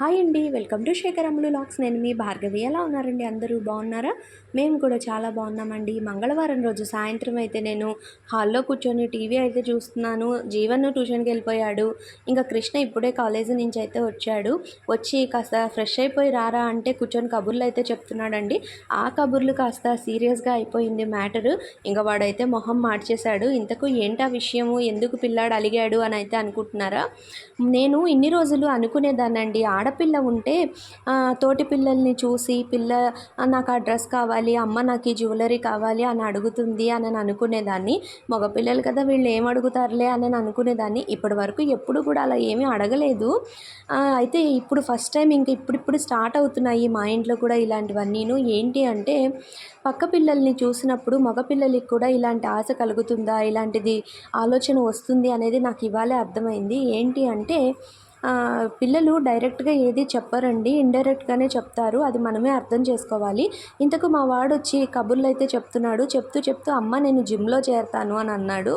Hi అండి welcome to శేఖరములు lakhs. నేను మీ భార్గవి. ఎలా ఉన్నారండి అందరూ? బాగున్నారా? మేము కూడా చాలా బాగున్నామండి. మంగళవారం రోజు సాయంత్రం అయితే నేను హాల్లో కూర్చొని టీవీ అయితే చూస్తున్నాను. జీవన్ ట్యూషన్కి వెళ్ళిపోయాడు. ఇంకా కృష్ణ ఇప్పుడే కాలేజీ నుంచి అయితే వచ్చాడు. వచ్చి కాస్త ఫ్రెష్ అయిపోయి రారా అంటే కూర్చొని కబుర్లు అయితే చెప్తున్నాడండి. ఆ కబుర్లు కాస్త సీరియస్గా అయిపోయింది మ్యాటరు. ఇంకా వాడైతే మొహం మార్చేశాడు. ఇంతకు ఏంటా విషయము? ఎందుకు పిల్లాడు అలిగాడు అని అయితే అనుకుంటున్నారా? నేను ఇన్ని రోజులు అనుకునేదానండి ఆడపిల్ల ఉంటే తోటి పిల్లల్ని చూసి పిల్ల నాకు ఆ డ్రెస్ కావాలి అమ్మ నాకు ఈ జ్యువెలరీ కావాలి అని అడుగుతుంది అని అనుకునేదాన్ని. మగపిల్లలు కదా వీళ్ళు ఏం అడుగుతారులే అని అనుకునేదాన్ని. ఇప్పటి వరకు ఎప్పుడు కూడా అలా ఏమీ అడగలేదు. అయితే ఇప్పుడు ఫస్ట్ టైం ఇంక ఇప్పుడిప్పుడు స్టార్ట్ అవుతున్నాయి మా ఇంట్లో కూడా ఇలాంటివన్నీను. ఏంటి అంటే పక్క పిల్లల్ని చూసినప్పుడు మగపిల్లలకి కూడా ఇలాంటి ఆశ కలుగుతుందా? ఇలాంటిది ఆలోచన వస్తుంది అనేది నాకు ఇవాళే అర్థమైంది. ఏంటి అంటే పిల్లలు డైరెక్ట్గా ఏది చెప్పరండి ఇండైరెక్ట్గానే చెప్తారు. అది మనమే అర్థం చేసుకోవాలి. ఇంతకు మా వాడు వచ్చి కబుర్లు అయితే చెప్తున్నాడు. చెప్తూ చెప్తూ అమ్మ నేను జిమ్లో చేరతాను అని అన్నాడు.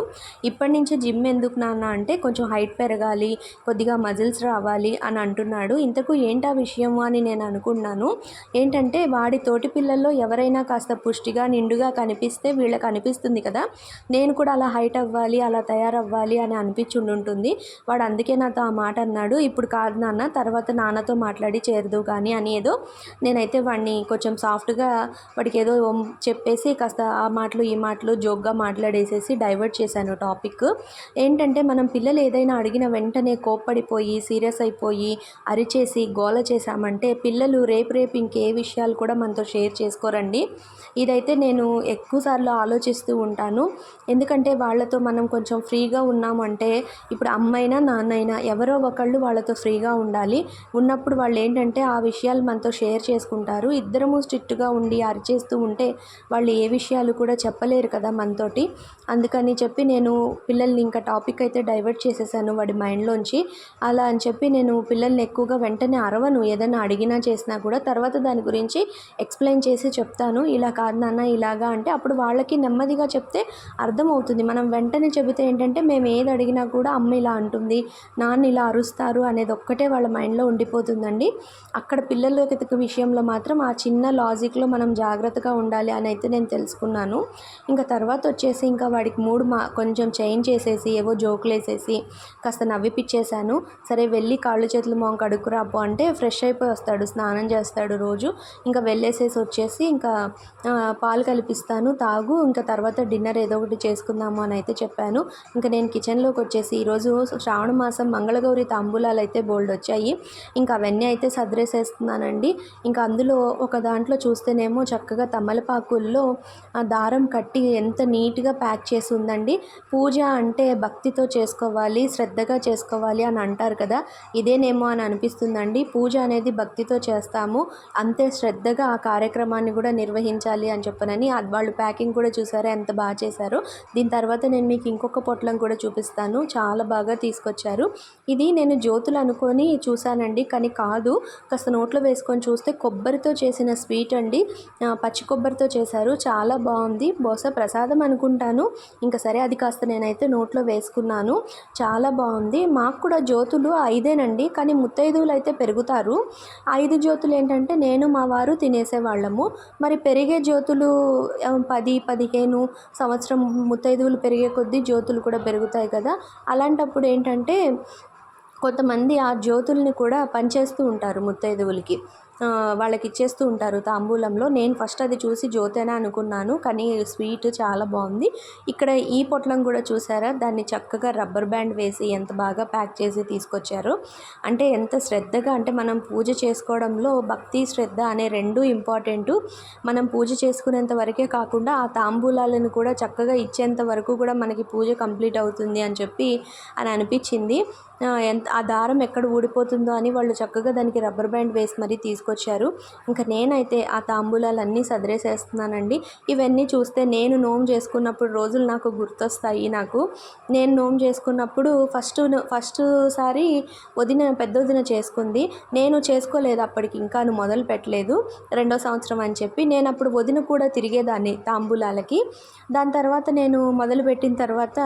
ఇప్పటి నుంచి జిమ్ ఎందుకు నాన్న అంటే కొంచెం హైట్ పెరగాలి కొద్దిగా మజిల్స్ రావాలి అని అంటున్నాడు. ఇంతకు ఏంటా విషయము అని నేను అనుకున్నాను. ఏంటంటే వాడి తోటి పిల్లల్లో ఎవరైనా కాస్త పుష్టిగా నిండుగా కనిపిస్తే వీళ్ళకి అనిపిస్తుంది కదా. నేను కూడా అలా హైట్ అవ్వాలి అలా తయారవ్వాలి అని అనిపించుండి ఉంటుంది వాడు అందుకే నాతో ఆ మాట అన్నాడు. ఇప్పుడు కాదు నాన్న తర్వాత నాన్నతో మాట్లాడి చేరదు కానీ అని ఏదో నేనైతే వాడిని కొంచెం సాఫ్ట్గా వాడికి ఏదో చెప్పేసి కాస్త ఆ మాటలు ఈ మాటలు జోక్గా మాట్లాడేసేసి డైవర్ట్ చేశాను టాపిక్. ఏంటంటే మనం పిల్లలు ఏదైనా అడిగిన వెంటనే కోప్పడిపోయి సీరియస్ అయిపోయి అరిచేసి గోల చేశామంటే పిల్లలు రేపు రేపు ఇంకే విషయాలు కూడా మనతో షేర్ చేసుకోరండి. ఇదైతే నేను ఎక్కువసార్లు ఆలోచిస్తూ ఉంటాను. ఎందుకంటే వాళ్ళతో మనం కొంచెం ఫ్రీగా ఉన్నామంటే ఇప్పుడు అమ్మైనా నాన్నైనా ఎవరో ఒకళ్ళు వాళ్ళతో ఫ్రీగా ఉండాలి. ఉన్నప్పుడు వాళ్ళు ఏంటంటే ఆ విషయాలు మనతో షేర్ చేసుకుంటారు. ఇద్దరము స్ట్రిక్ట్గా ఉండి అరిచేస్తూ ఉంటే వాళ్ళు ఏ విషయాలు కూడా చెప్పలేరు కదా మనతోటి. అందుకని చెప్పి నేను పిల్లల్ని ఇంకా టాపిక్ అయితే డైవర్ట్ చేసేసాను వాడి మైండ్లోంచి. అలా అని చెప్పి నేను పిల్లల్ని ఎక్కువగా వెంటనే అరవను. ఏదైనా అడిగినా చేసినా కూడా తర్వాత దాని గురించి ఎక్స్ప్లెయిన్ చేసి చెప్తాను. ఇలా కాదు నాన్న ఇలాగా అంటే అప్పుడు వాళ్ళకి నెమ్మదిగా చెప్తే అర్థమవుతుంది. మనం వెంటనే చెబితే ఏంటంటే మేము ఏది అడిగినా కూడా అమ్మ ఇలా అంటుంది నాన్న ఇలా అరుస్తారు అనేది ఒక్కటే వాళ్ళ మైండ్లో ఉండిపోతుందండి. అక్కడ పిల్లల విషయంలో మాత్రం ఆ చిన్న లాజిక్లో మనం జాగ్రత్తగా ఉండాలి అని అయితే నేను తెలుసుకున్నాను. ఇంకా తర్వాత వచ్చేసి ఇంకా వాడికి మూడు మా కొంచెం చేంజ్ చేసేసి ఏవో జోకులు వేసేసి కాస్త నవ్విపిచ్చేసాను. సరే వెళ్ళి కాళ్ళు చేతులు మొహం కడుక్కురాపో అంటే ఫ్రెష్ అయిపోయి వస్తాడు స్నానం చేస్తాడు రోజు. ఇంకా వెళ్ళేసేసి వచ్చేసి ఇంకా పాలు కలిపిస్తాను తాగు ఇంకా తర్వాత డిన్నర్ ఏదో ఒకటి చేసుకుందాము అని అయితే చెప్పాను. ఇంకా నేను కిచెన్లోకి వచ్చేసి ఈరోజు శ్రావణ మాసం మంగళగౌరి అంగుళాలు అయితే బోల్డ్ వచ్చాయి. ఇంకా అవన్నీ అయితే సదిరేసేస్తున్నానండి. ఇంకా అందులో ఒక దాంట్లో చూస్తేనేమో చక్కగా తమలపాకుల్లో ఆ దారం కట్టి ఎంత నీట్గా ప్యాక్ చేసి ఉందండి పూజ అంటే భక్తితో చేసుకోవాలి శ్రద్ధగా చేసుకోవాలి అని అంటారు కదా. ఇదేనేమో అని అనిపిస్తుందండి. పూజ అనేది భక్తితో చేస్తాము. అంతే శ్రద్ధగా ఆ కార్యక్రమాన్ని కూడా నిర్వహించాలి అని చెప్పనని వాళ్ళు ప్యాకింగ్ కూడా చూసారా ఎంత బాగా చేశారో. దీని తర్వాత నేను మీకు ఇంకొక పొట్లం కూడా చూపిస్తాను. చాలా బాగా తీసుకొచ్చారు. ఇది నేను జ్యోతులు అనుకొని చూశానండి. కానీ కాదు కాస్త నోట్లో వేసుకొని చూస్తే కొబ్బరితో చేసిన స్వీట్ అండి. పచ్చి కొబ్బరితో చేశారు. చాలా బాగుంది. బహుశా ప్రసాదం అనుకుంటాను. ఇంకా సరే అది కాస్త నేనైతే నోట్లో వేసుకున్నాను. చాలా బాగుంది. మాకు కూడా జ్యోతులు ఐదేనండి. కానీ ముత్తైదువులు అయితే పెరుగుతారు. ఐదు జ్యోతులు ఏంటంటే నేను మా వారు తినేసేవాళ్ళము. మరి పెరిగే జ్యోతులు పది పదిహేను సంవత్సరం ముత్తైదువులు పెరిగే కొద్దీ జ్యోతులు కూడా పెరుగుతాయి కదా. అలాంటప్పుడు ఏంటంటే కొంతమంది ఆ జ్యోతుల్ని కూడా పంచేస్తూ ఉంటారు ముత్తైదువులకి. వాళ్ళకి ఇచ్చేస్తూ ఉంటారు తాంబూలంలో. నేను ఫస్ట్ అది చూసి జ్యోతేనా అనుకున్నాను కానీ స్వీట్ చాలా బాగుంది. ఇక్కడ ఈ పొట్లం కూడా చూసారా? దాన్ని చక్కగా రబ్బర్ బ్యాండ్ వేసి ఎంత బాగా ప్యాక్ చేసి తీసుకొచ్చారు. అంటే ఎంత శ్రద్ధగా అంటే మనం పూజ చేసుకోవడంలో భక్తి శ్రద్ధ అనే రెండు ఇంపార్టెంట్. మనం పూజ చేసుకునేంత వరకే కాకుండా ఆ తాంబూలాలను కూడా చక్కగా ఇచ్చేంత వరకు కూడా మనకి పూజ కంప్లీట్ అవుతుంది అని చెప్పి అని అనిపించింది. ఎంత ఆ దారం ఎక్కడ ఊడిపోతుందో అని వాళ్ళు చక్కగా దానికి రబ్బర్ బ్యాండ్ వేసి మరీ తీసుకు తీసుకొచ్చారు. ఇంకా నేనైతే ఆ తాంబూలాలన్నీ సదిరేసేస్తున్నానండి. ఇవన్నీ చూస్తే నేను నోము చేసుకున్నప్పుడు రోజులు నాకు గుర్తొస్తాయి నాకు. నేను నోము చేసుకున్నప్పుడు ఫస్ట్ ఫస్ట్ సారి వదిన పెద్ద వదిన చేసుకుంది. నేను చేసుకోలేదు అప్పటికి ఇంకా మొదలు పెట్టలేదు. రెండో సంవత్సరం అని చెప్పి నేను అప్పుడు వదిన కూడా తిరిగేదాన్ని తాంబూలాలకి. దాని తర్వాత నేను మొదలుపెట్టిన తర్వాత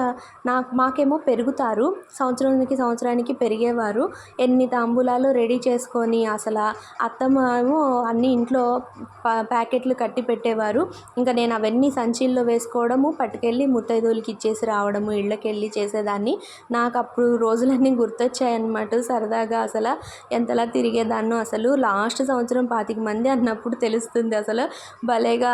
నాకు మాకేమో పెరుగుతారు. సంవత్సరానికి సంవత్సరానికి పెరిగేవారు. ఎన్ని తాంబూలాలు రెడీ చేసుకొని అసలు అత్తమ్మ ఏమో అన్ని ఇంట్లో ప్యాకెట్లు కట్టి పెట్టేవారు. ఇంకా నేను అవన్నీ సంచిల్లో వేసుకోవడము పట్టుకెళ్ళి ముత్తైదువులకి ఇచ్చేసి రావడము ఇళ్ళకి వెళ్ళి చేసేదాన్ని. నాకు అప్పుడు రోజులన్నీ గుర్తొచ్చాయన్నమాట సరదాగా అసలు. ఎంతలా తిరిగేదాన్నో అసలు. లాస్ట్ సంవత్సరం పాతిక మంది అన్నప్పుడు తెలుస్తుంది అసలు. భలేగా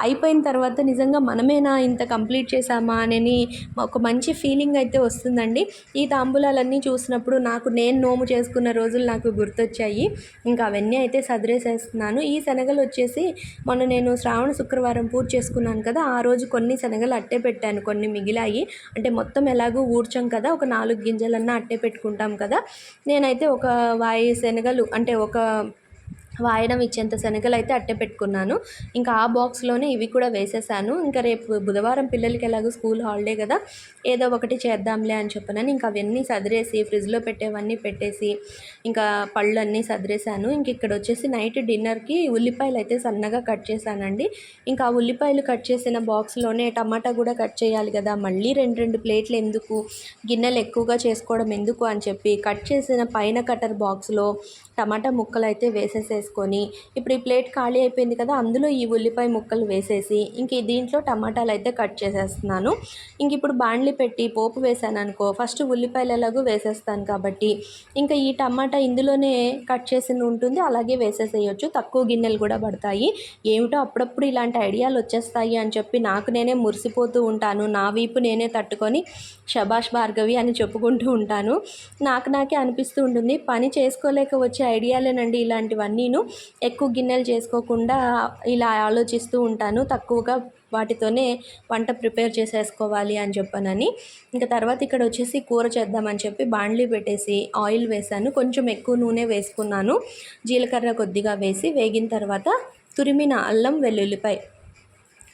అయిపోయిన తర్వాత నిజంగా మనమేనా ఇంత కంప్లీట్ చేసామా అని ఒక మంచి ఫీలింగ్ అయితే వస్తుందండి. ఈ తాంబూలాలన్నీ చూసినప్పుడు నాకు నేను నోము చేసుకున్న రోజులు నాకు గుర్తొచ్చాయి. ఇంకా అవన్నీ అయితే సదిరేసేస్తున్నాను. ఈ శనగలు వచ్చేసి మొన్న నేను శ్రావణ శుక్రవారం పూజ చేసుకున్నాను కదా ఆ రోజు కొన్ని శనగలు అట్టే పెట్టాను కొన్ని మిగిలాయి. అంటే మొత్తం ఎలాగో ఊడ్చాం కదా ఒక నాలుగు గింజలన్నా అట్టే పెట్టుకుంటాం కదా. నేనైతే ఒక వాయి శనగలు అంటే ఒక వాయడం ఇచ్చేంత శనగలు అయితే అట్టే పెట్టుకున్నాను. ఇంకా ఆ బాక్స్లోనే ఇవి కూడా వేసేసాను. ఇంకా రేపు బుధవారం పిల్లలకి ఎలాగో స్కూల్ హాలిడే కదా ఏదో ఒకటి చేద్దాంలే అని చెప్పనని ఇంకా అవన్నీ సదిరేసి ఫ్రిడ్జ్లో పెట్టేవన్నీ పెట్టేసి ఇంకా పళ్ళు అన్నీ సదిరేసాను. ఇంక ఇక్కడ వచ్చేసి నైట్ డిన్నర్కి ఉల్లిపాయలు అయితే సన్నగా కట్ చేశానండి. ఇంకా ఆ ఉల్లిపాయలు కట్ చేసిన బాక్స్లోనే టమాటా కూడా కట్ చేయాలి కదా మళ్ళీ రెండు రెండు ప్లేట్లు ఎందుకు గిన్నెలు ఎక్కువగా చేసుకోవడం ఎందుకు అని చెప్పి కట్ చేసిన పైన కటర్ బాక్స్లో టమాటా ముక్కలు అయితే వేసేసుకొని ఇప్పుడు ఈ ప్లేట్ ఖాళీ అయిపోయింది కదా అందులో ఈ ఉల్లిపాయ ముక్కలు వేసేసి ఇంక దీంట్లో టమాటాలు అయితే కట్ చేసేస్తున్నాను. ఇంక ఇప్పుడు బాండ్లీ పెట్టి పోపు వేసాను అనుకో ఫస్ట్ ఉల్లిపాయలు ఎలాగో వేసేస్తాను కాబట్టి ఇంకా ఈ టమాటా ఇందులోనే కట్ చేసి ఉంటుంది అలాగే వేసేసేయచ్చు. తక్కువ గిన్నెలు కూడా పడతాయి. ఏమిటో అప్పుడప్పుడు ఇలాంటి ఐడియాలు వచ్చేస్తాయి అని చెప్పి నాకు నేనే మురిసిపోతూ ఉంటాను. నా వీపు నేనే తట్టుకొని శభాష్ భార్గవి అని చెప్పుకుంటూ ఉంటాను. నాకు నాకే అనిపిస్తూ ఉంటుంది పని చేసుకోలేక వచ్చే ఐడియాలేనండి ఇలాంటివన్నీ. నేను ఎక్కువ గిన్నెలు చేసుకోకుండా ఇలా ఆలోచిస్తూ ఉంటాను. తక్కువగా వాటితోనే వంట ప్రిపేర్ చేసేసుకోవాలి అని చెప్పనని. ఇంకా తర్వాత ఇక్కడ వచ్చేసి కూర చేద్దామని చెప్పి బాండ్లీ పెట్టేసి ఆయిల్ వేసాను కొంచెం ఎక్కువ నూనె వేసుకున్నాను. జీలకర్ర కొద్దిగా వేసి వేగిన తర్వాత తురిమిన అల్లం వెల్లుల్లిపాయ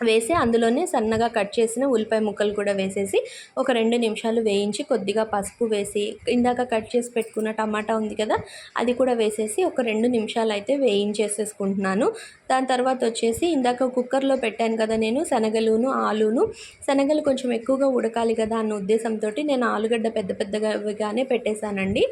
వేసి అందులోనే సన్నగా కట్ చేసిన ఉల్లిపాయ ముక్కలు కూడా వేసేసి ఒక రెండు నిమిషాలు వేయించి కొద్దిగా పసుపు వేసి ఇందాక కట్ చేసి పెట్టుకున్న టమాటా ఉంది కదా అది కూడా వేసేసి ఒక రెండు నిమిషాలు అయితే వేయించేసేసుకుంటున్నాను. దాని తర్వాత వచ్చేసి ఇందాక కుక్కర్లో పెట్టాను కదా నేను శనగలును ఆలును. శనగలు కొంచెం ఎక్కువగా ఉడకాలి కదా అన్న ఉద్దేశంతో నేను ఆలుగడ్డ పెద్ద పెద్దగానే పెట్టేశానండి.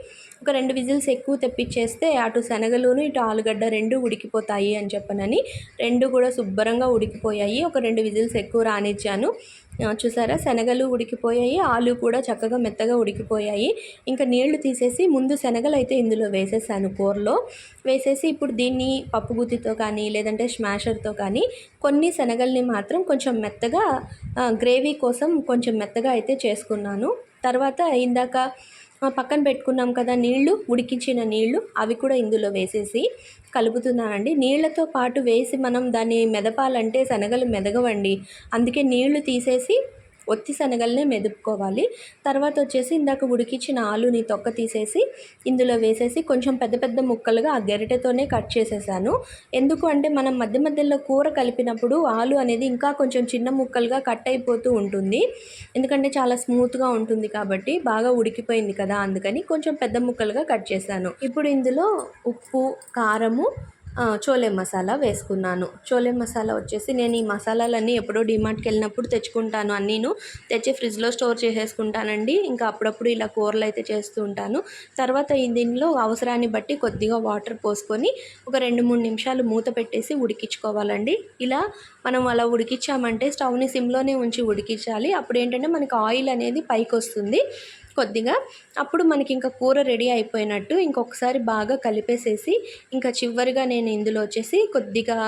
ఒక రెండు విజిల్స్ ఎక్కువ తెప్పించేస్తే అటు శనగలును ఇటు ఆలుగడ్డ రెండు ఉడికిపోతాయి అని చెప్పనని రెండు కూడా శుభ్రంగా ఉడికిపోయాయి. ఒక రెండు విజిల్స్ ఎక్కువ రానిచ్చాను. చూసారా? శనగలు ఉడికిపోయాయి ఆలు కూడా చక్కగా మెత్తగా ఉడికిపోయాయి. ఇంకా నీళ్ళు తీసేసి ముందు శనగలు అయితే ఇందులో వేసేసాను కూరలో. వేసేసి ఇప్పుడు దీన్ని పప్పుగుత్తితో కానీ లేదంటే స్మాషర్తో కానీ కొన్ని శనగల్ని మాత్రం కొంచెం మెత్తగా గ్రేవీ కోసం కొంచెం మెత్తగా అయితే చేసుకున్నాను. తర్వాత ఇందాక పక్కన పెట్టుకున్నాం కదా నీళ్ళు ఉడికించిన నీళ్ళు అవి కూడా ఇందులో వేసేసి కలుపుతున్నానండి నీళ్ళతో పాటు వేసి మనం దాన్ని మెదపాలంటే శనగలు మెదగవండి. అందుకే నీళ్ళు తీసేసి ఒత్తి శనగల్నే మెదుపుకోవాలి. తర్వాత వచ్చేసి ఇందాక ఉడికించిన ఆలుని తొక్క తీసేసి ఇందులో వేసేసి కొంచెం పెద్ద పెద్ద ముక్కలుగా ఆ గరిటెతోనే కట్ చేసేసాను. ఎందుకు అంటే మనం మధ్య మధ్యలో కూర కలిపినప్పుడు ఆలు అనేది ఇంకా కొంచెం చిన్న ముక్కలుగా కట్ అయిపోతూ ఉంటుంది. ఎందుకంటే చాలా స్మూత్గా ఉంటుంది కాబట్టి బాగా ఉడికిపోయింది కదా అందుకని కొంచెం పెద్ద ముక్కలుగా కట్ చేశాను. ఇప్పుడు ఇందులో ఉప్పు కారము చోలే మసాలా వేసుకున్నాను. చోలే మసాలా వచ్చేసి నేను ఈ మసాలాలన్నీ ఎప్పుడో డిమార్ట్కి వెళ్ళినప్పుడు తెచ్చుకుంటాను. అన్నీను తెచ్చి ఫ్రిడ్జ్లో స్టోర్ చేసేసుకుంటానండి. ఇంకా అప్పుడప్పుడు ఇలా కూరలు అయితే చేస్తూ ఉంటాను. తర్వాత ఈ దీనిలో అవసరాన్ని బట్టి కొద్దిగా వాటర్ పోసుకొని ఒక రెండు మూడు నిమిషాలు మూత పెట్టేసి ఉడికించుకోవాలండి. ఇలా మనం అలా ఉడికించామంటే స్టవ్ని సిమ్లోనే ఉంచి ఉడికించాలి. అప్పుడు ఏంటంటే మనకి ఆయిల్ అనేది పైకి వస్తుంది కొద్దిగా. అప్పుడు మనకి ఇంకా కూర రెడీ అయిపోయినట్టు ఇంకొకసారి బాగా కలిపేసేసి ఇంకా చివరిగా నేను ఇందులో వచ్చేసి కొద్దిగా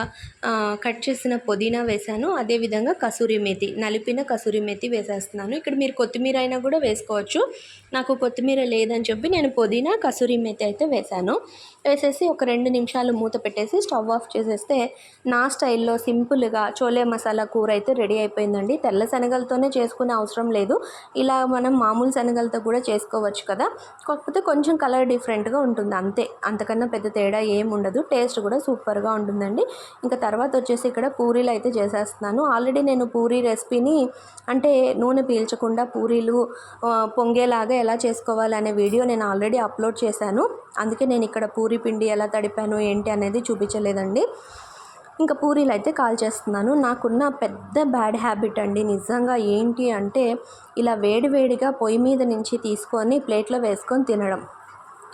కట్ చేసిన పుదీనా వేసాను అదేవిధంగా కసూరి మేతి నలిపిన కసూరి మేతి వేసేస్తున్నాను. ఇక్కడ మీరు కొత్తిమీర అయినా కూడా వేసుకోవచ్చు. నాకు కొత్తిమీర లేదని చెప్పి నేను పుదీనా కసూరి మేతి అయితే వేసాను వేసేసి ఒక రెండు నిమిషాలు మూత పెట్టేసి స్టవ్ ఆఫ్ చేసేస్తే నా స్టైల్లో సింపుల్గా చోలే మసాలా కూర అయితే రెడీ అయిపోయిందండి. తెల్ల శనగలతోనే చేసుకునే అవసరం లేదు. ఇలా మనం మామూలు శనగలతో తర్వాత కూడా చేసుకోవచ్చు కదా. కాకపోతే కొంచెం కలర్ డిఫరెంట్గా ఉంటుంది. అంతే. అంతకన్నా పెద్ద తేడా ఏం ఉండదు. టేస్ట్ కూడా సూపర్గా ఉంటుందండి. ఇంకా తర్వాత వచ్చేసి ఇక్కడ పూరీలు అయితే చేసేస్తున్నాను. ఆల్రెడీ నేను పూరీ రెసిపీని అంటే నూనె పీల్చకుండా పూరీలు పొంగేలాగా ఎలా చేసుకోవాలనే వీడియో నేను ఆల్రెడీ అప్లోడ్ చేశాను. అందుకే నేను ఇక్కడ పూరి పిండి ఎలా తడిపాను ఏంటి అనేది చూపించలేదండి. ఇంకా పూరీలు అయితే కాల్ చేస్తున్నాను. నాకున్న పెద్ద బ్యాడ్ హ్యాబిట్ అండి. నిజంగా ఏంటి అంటే ఇలా వేడివేడిగా పొయ్యి మీద నుంచి తీసుకొని ప్లేట్లో వేసుకొని తినడం.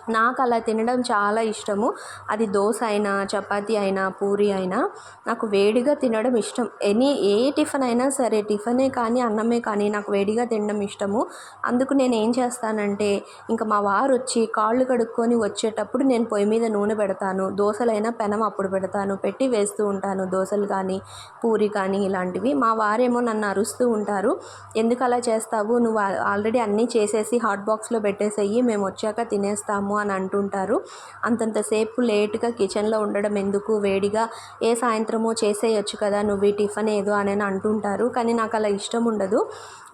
నాకు అలా తినడం చాలా ఇష్టము. అది దోశ అయినా చపాతీ అయినా పూరి అయినా నాకు వేడిగా తినడం ఇష్టం. ఎనీ ఏ టిఫిన్ అయినా సరే టిఫినే కానీ అన్నమే కానీ నాకు వేడిగా తినడం ఇష్టము. అందుకు నేను ఏం చేస్తానంటే ఇంకా మా వారు వచ్చి కాళ్ళు కడుక్కొని వచ్చేటప్పుడు నేను పొయ్యి మీద నూనె పెడతాను. దోశలైనా పెనం అప్పుడు పెడతాను. పెట్టి వేస్తూ ఉంటాను దోశలు కానీ పూరి కానీ ఇలాంటివి. మా వారేమో నన్ను అరుస్తూ ఉంటారు. ఎందుకు అలా చేస్తావు? నువ్వు ఆల్రెడీ అన్నీ చేసేసి హాట్ బాక్స్లో పెట్టేసేయి. మేము వచ్చాక తినేస్తాము. అని అంటుంటారు. అంతంతసేపు లేట్గా కిచెన్లో ఉండడం ఎందుకు? వేడిగా ఏ సాయంత్రమో చేసేయచ్చు కదా నువ్వు ఈ టిఫిన్ ఏదో అని అంటుంటారు. కానీ నాకు అలా ఇష్టం ఉండదు.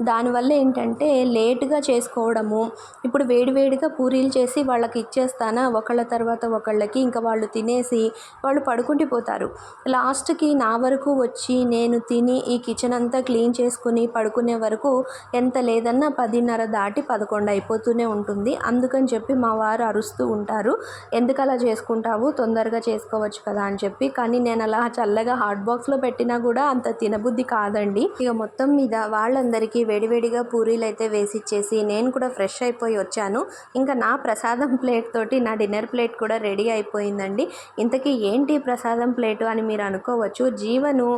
దానివల్ల ఏంటంటే లేటుగా చేసుకోవడము ఇప్పుడు వేడివేడిగా పూరీలు చేసి వాళ్ళకి ఇచ్చేస్తానా? ఒకళ్ళ తర్వాత ఒకళ్ళకి ఇంకా వాళ్ళు తినేసి వాళ్ళు పడుకుంటిపోతారు లాస్ట్కి నా వరకు వచ్చి నేను తిని ఈ కిచెన్ అంతా క్లీన్ చేసుకుని పడుకునే వరకు ఎంత లేదన్నా పదిన్నర దాటి పదకొండు అయిపోతూనే ఉంటుంది. అందుకని చెప్పి మా వారు అరుస్తూ ఉంటారు. ఎందుకు అలా చేసుకుంటావు? తొందరగా చేసుకోవచ్చు కదా అని చెప్పి. కానీ నేను అలా చల్లగా హాట్ బాక్స్లో పెట్టినా కూడా అంత తినబుద్ధి కాదండి. ఇక మొత్తం మీద వాళ్ళందరికీ వేడివేడిగా పూరీలు అయితే వేసిచ్చేసి నేను కూడా ఫ్రెష్ అయిపోయి వచ్చాను. ఇంకా నా ప్రసాదం ప్లేట్ తోటి నా డిన్నర్ ప్లేట్ కూడా రెడీ అయిపోయిందండి. ఇంతకీ ఏంటి ప్రసాదం ప్లేటు అని మీరు అనుకోవచ్చు. జీవను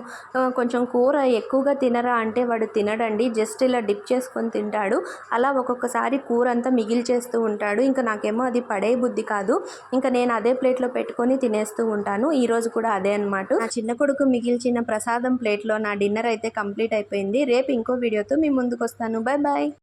కొంచెం కూర ఎక్కువగా తినరా అంటే వాడు తినడండి. జస్ట్ ఇలా డిప్ చేసుకొని తింటాడు. అలా ఒక్కొక్కసారి కూర అంతా మిగిల్చేస్తూ ఉంటాడు. ఇంకా నాకేమో అది పడే బుద్ధి కాదు. ఇంకా నేను అదే ప్లేట్లో పెట్టుకొని తినేస్తూ ఉంటాను. ఈరోజు కూడా అదే అనమాట నా చిన్న కొడుకు మిగిల్చిన ప్రసాదం ప్లేట్లో నా డిన్నర్ అయితే కంప్లీట్ అయిపోయింది. రేపు ఇంకో వీడియోతో మీ ముందుకు వస్తాను. Bye bye